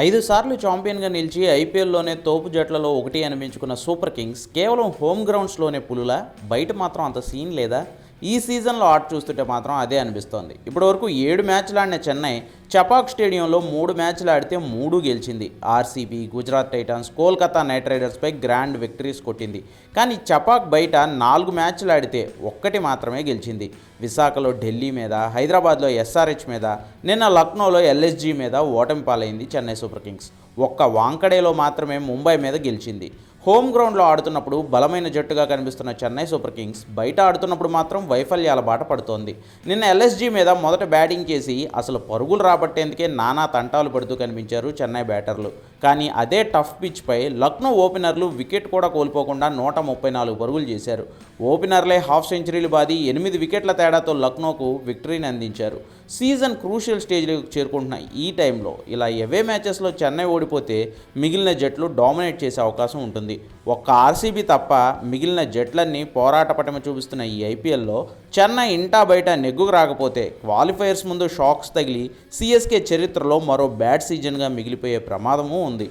ఐదు సార్లు ఛాంపియన్గా నిలిచి ఐపీఎల్లోనే తోపు జట్లలో ఒకటి అనిపించుకున్న సూపర్ కింగ్స్ కేవలం హోమ్ గ్రౌండ్స్లోనే పులులా? బయట మాత్రం అంత సీన్ లేదా? ఈ సీజన్లో ఆట చూస్తుంటే మాత్రం అదే అనిపిస్తోంది. ఇప్పటివరకు ఏడు మ్యాచ్లు ఆడిన చెన్నై చపాక్ స్టేడియంలో మూడు మ్యాచ్లు ఆడితే మూడు గెలిచింది. RCB Gujarat titans Kolkata knight రైడర్స్పై grand victories కొట్టింది. కానీ చపాక్ బయట నాలుగు మ్యాచ్లు ఆడితే ఒక్కటి మాత్రమే గెలిచింది. విశాఖలో ఢిల్లీ మీద హైదరాబాద్లో ఎస్ఆర్హెచ్ మీద నిన్న లక్నోలో ఎల్ఎస్జీ మీద ఓటమి పాలైంది చెన్నై సూపర్ కింగ్స్. ఒక్క వాంకడేలో మాత్రమే ముంబై మీద గెలిచింది. హోమ్ గ్రౌండ్లో ఆడుతున్నప్పుడు బలమైన జట్టుగా కనిపిస్తున్న చెన్నై సూపర్ కింగ్స్ బయట ఆడుతున్నప్పుడు మాత్రం వైఫల్యాల బాట పడుతోంది. నిన్న ఎల్ఎస్జీ మీద మొదట బ్యాటింగ్ చేసి అసలు పరుగులు రాబట్టేందుకే నానా తంటాలు పడుతూ కనిపించారు చెన్నై బ్యాటర్లు. కానీ అదే టఫ్ పిచ్పై లక్నో ఓపెనర్లు వికెట్ కూడా కోల్పోకుండా నూట ముప్పై నాలుగు పరుగులు చేశారు. ఓపెనర్లే హాఫ్ సెంచరీలు బాది ఎనిమిది వికెట్ల తేడాతో లక్నోకు విక్టరీని అందించారు. సీజన్ క్రూషియల్ స్టేజ్లకు చేరుకుంటున్న ఈ టైంలో ఇలా ఎవే మ్యాచెస్లో చెన్నై ఓడిపోతే మిగిలిన జట్లు డామినేట్ చేసే అవకాశం ఉంటుంది. ఉంది ఒక్క ఆర్సీబీ తప్ప మిగిలిన జట్లన్నీ పోరాట పటమ చూపిస్తున్న ఈ ఐపీఎల్లో చెన్నై ఇంటా బయట నెగ్గుకు రాకపోతే క్వాలిఫైయర్స్ ముందు షాక్స్ తగిలి సిఎస్కే చరిత్రలో మరో బ్యాడ్ సీజన్గా మిగిలిపోయే ప్రమాదము ఉంది